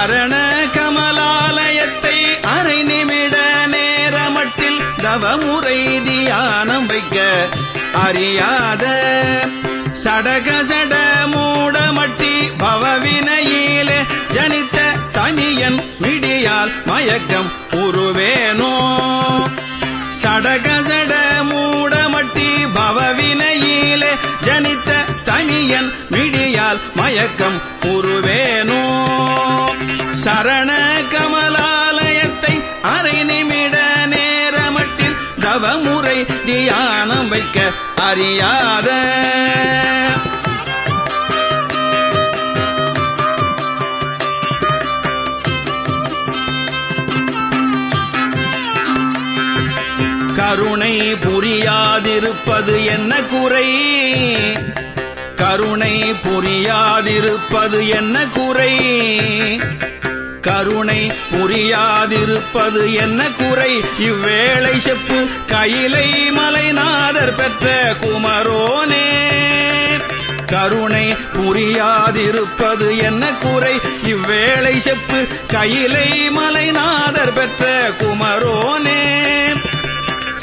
சரண கமலாலயத்தை அரை நிமிட நேரமட்டில் தவமுறை தியானம் வைக்க அறியாத சடக சட மூடமட்டி பவவினையிலே ஜனித்த தனியன் மிடியால் மயக்கம் உருவேனோ? சடக சட மூடமட்டி பவவினையிலே ஜனித்த தனியன் மிடியால் மயக்கம் உருவேனோ சரண கமலாலயத்தை அரை நிமிட நேரமட்டில் தவமுறை தியானம் வைக்க அறியாத. கருணை புரியாதிருப்பது என்ன குறை? கருணை புரியாதிருப்பது என்ன குறை? கருணை புரியாதிருப்பது என்ன குறை? இவ்வேளை செப்பு கையிலை மலைநாதர் பெற்ற குமரோனே. கருணை புரியாதிருப்பது என்ன குறை? இவ்வேளை செப்பு கையிலை மலைநாதர் பெற்ற குமரோனே.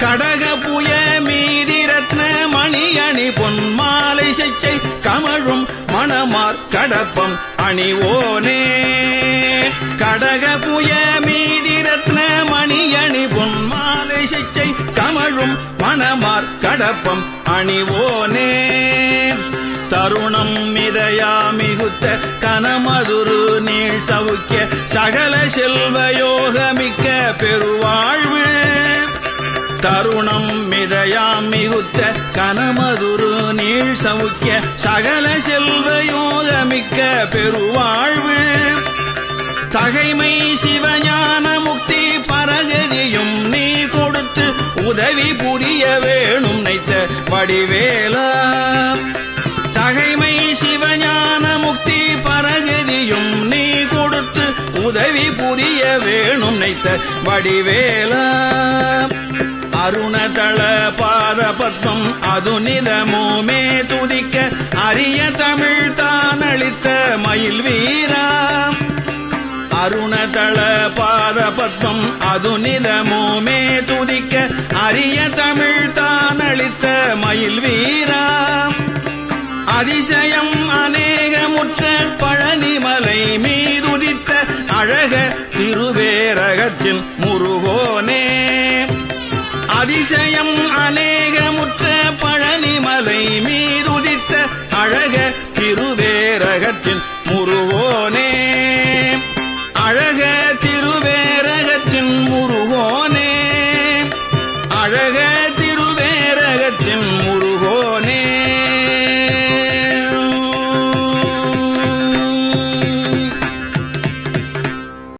கடக புய மீதி ரத்ன மணியணி பொன்மாலை செச்சை கமழும் மணமார் கடப்பம் அணிவோனே. கடக புய மீதி ரத்ன மணியணி பொன்மாலை சிச்சை கமழும் மணமார் கடப்பம் அணிவோனே. தருணம் மிதையா மிகுத்த கனமதுரு நீள் சவுக்கிய சகல செல்வயோகமிக்க பெருவாழ்வு. தருணம் மிதயாம் மிகுத்த கனமதுரு நீள் சவுக்கிய சகல செல்வயோகமிக்க பெருவாழ் வடிவேலா. தகைமை சிவஞான முக்தி பரகதியும் நீ கொடுத்து உதவி புரிய வேணும் நைத்த வடிவேலா. அருணதள பாத பத்மம் அது நிதமுமே துதிக்க அரிய தமிழ் பத்மம் அது நிதமுமே துதிக்க அரிய தமிழ் தான் அளித்த மயில் வீரா அதிசயம் அநேகமுற்ற பழனிமலை மீதுதித்த அழக திருவேரகத்தின் முருகோனே. அதிசயம்